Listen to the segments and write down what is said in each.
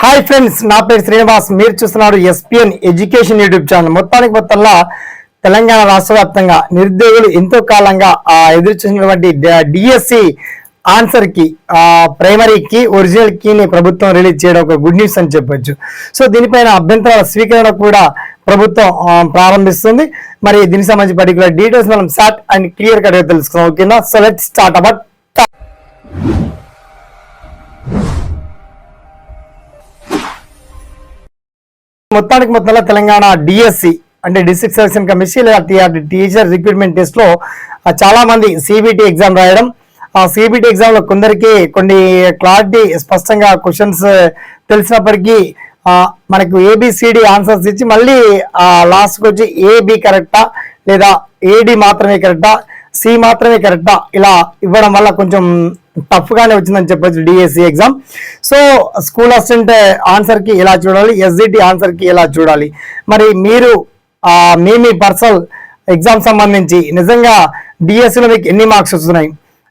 Hi friends నా పేరు శ్రీనివాస్. మీరు చూస్తున్నారు ఎస్పిఎన్ ఎడ్యుకేషన్ యూట్యూబ్ ఛానల్ మొత్తానికి మొత్తంలో తెలంగాణ రాష్ట్ర వ్యాప్తంగా నిరుద్యోగులు ఎంతో కాలంగా ఎదురు చూసినటువంటి డిఎస్సి ఆన్సర్కి ఆ, ప్రైమరీ కి ఒరిజినల్ కీని ప్రభుత్వం రిలీజ్ చేయడం ఒక గుడ్ న్యూస్ అని చెప్పొచ్చు. సో దీనిపైన అభ్యంతరాల స్వీకరణ కూడా ప్రభుత్వం ప్రారంభిస్తుంది. మరి దీనికి సంబంధించి పర్టికులర్ డీటెయిల్స్ మనం షార్ట్ అండ్ క్లియర్ కట్గా తెలుసుకుందాం. ఓకేనా? సో లెట్ స్టార్ట్ అబౌట్ మొత్తానికి మొత్తంలో తెలంగాణ డిఎస్సి అంటే డిస్ట్రిక్ట్ సెలక్షన్ కమిషన్ లేదా టీఆర్టీ టీచర్ రిక్రూట్మెంట్ టెస్ట్లో చాలా మంది సిబిటి ఎగ్జామ్ రాయడం. ఆ సిబిటి ఎగ్జామ్లో కొందరికి కొన్ని క్లారిటీ స్పష్టంగా క్వశ్చన్స్ తెలిసినప్పటికీ మనకు ఏబిసిడి ఆన్సర్స్ ఇచ్చి మళ్ళీ లాస్ట్కి వచ్చి ఏబి కరెక్టా లేదా ఏడి మాత్రమే కరెక్టా సి మాత్రమే కరెక్టా ఇలా ఇవ్వడం వల్ల కొంచెం టఫ్ గానే వచ్చిందని చెప్పొచ్చు DSC exam so school assistant ఆన్సర్కి ఎలా చూడాలి? ఎస్జిటి ఆన్సర్కి ఎలా చూడాలి? మరి మీరు మీ మీ పర్సనల్ ఎగ్జామ్ సంబంధించి నిజంగా డిఎస్సిలో మీకు ఎన్ని మార్క్స్ వస్తున్నాయి?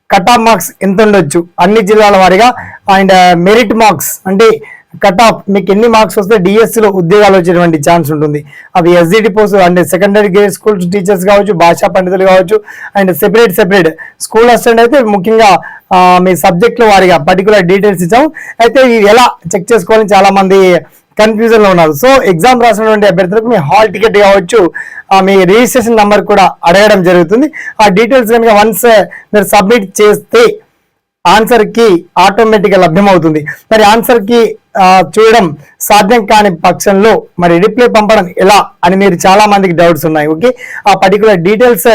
కట్ ఆఫ్ మార్క్స్ ఎంత ఉండొచ్చు? అన్ని జిల్లాల వారిగా అండ్ eh, మెరిట్ మార్క్స్ అంటే కట్ ఆఫ్ మీకు ఎన్ని మార్క్స్ వస్తే డిఎస్సిలో ఉద్యోగాలు వచ్చేటువంటి ఛాన్స్ ఉంటుంది. అవి ఎస్జిటి పోస్ట్ అంటే సెకండరీ గ్రేడ్ స్కూల్స్ టీచర్స్ కావచ్చు భాషా పండితులు కావచ్చు and separate separate school assistant అయితే ముఖ్యంగా మీ సబ్జెక్టుల వారిగా పర్టికులర్ డీటెయిల్స్ ఇచ్చాము అయితే ఇది ఎలా చెక్ చేసుకోవాలని చాలా మంది కన్ఫ్యూజన్లో ఉన్నారు. సో ఎగ్జామ్ రాసినటువంటి అభ్యర్థులకు మీ హాల్ టికెట్ కావచ్చు మీ రిజిస్ట్రేషన్ నంబర్ కూడా అడగడం జరుగుతుంది. ఆ డీటెయిల్స్ కనుక వన్స్ eh, మీరు సబ్మిట్ చేస్తే ఆన్సర్కి ఆటోమేటిక్గా లభ్యమవుతుంది. మరి ఆన్సర్కి చూడడం సాధ్యం కాని పక్షంలో మరి రిప్లై పంపడం ఎలా అని మీరు చాలా మందికి డౌట్స్ ఉన్నాయి. ఓకే ఆ పర్టికులర్ డీటెయిల్స్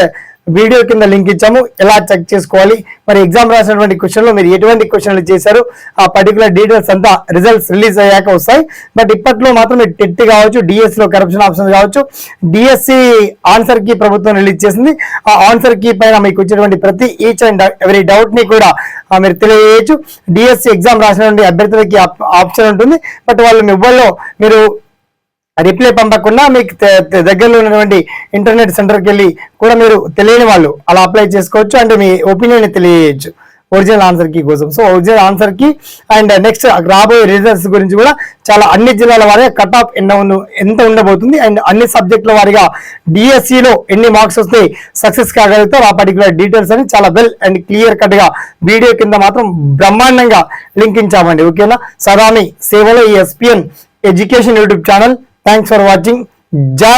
వీడియో కింద లింక్ ఇచ్చాము. ఎలా చెక్ చేసుకోవాలి? మరి ఎగ్జామ్ రాసినటువంటి క్వశ్చన్లు మీరు ఎటువంటి క్వశ్చన్లు చేశారు? ఆ పర్టికులర్ డీటెయిల్స్ అంతా రిజల్ట్స్ రిలీజ్ అయ్యాక వస్తాయి. బట్ ఇప్పట్లో మాత్రం మీరు టెట్ కావచ్చు డిఎస్సి లో కరప్షన్ ఆప్షన్ కావచ్చు డిఎస్సి ఆన్సర్కి ప్రభుత్వం రిలీజ్ చేసింది. ఆ ఆన్సర్కి పైన మీకు వచ్చేటువంటి ప్రతి ఈచ్ అండ్ ఎవరీ డౌట్ని కూడా మీరు తెలియజేయచ్చు. డిఎస్సి ఎగ్జామ్ రాసినటువంటి అభ్యర్థులకి ఆప్షన్ ఉంటుంది. బట్ వాళ్ళు మొబైల్లో మీరు రిప్లై పంపకుండా మీకు దగ్గరలో ఉన్నటువంటి ఇంటర్నెట్ సెంటర్కి వెళ్ళి కూడా మీరు తెలియని వాళ్ళు అలా అప్లై చేసుకోవచ్చు అంటే మీ ఒపీనియన్ తెలియజేయచ్చు ఒరిజినల్ ఆన్సర్కి కోసం. సో ఒరిజినల్ ఆన్సర్కి అండ్ నెక్స్ట్ రాబోయే రిజల్ట్స్ గురించి కూడా చాలా అన్ని జిల్లాల వారిగా కట్ ఆఫ్ ఎంత ఎంత ఉండబోతుంది అండ్ అన్ని సబ్జెక్టుల వారిగా డిఎస్సిలో ఎన్ని మార్క్స్ వస్తే సక్సెస్ కాగలుగుతారు ఆ పర్టికులర్ డీటెయిల్స్ అని చాలా వెల్ అండ్ క్లియర్ కట్గా వీడియో కింద మాత్రం బ్రహ్మాండంగా లింక్ ఇచ్చామండి. ఓకేనా? సదామి సేవలో ఈ SPN education YouTube channel thanks for watching జై హింద్.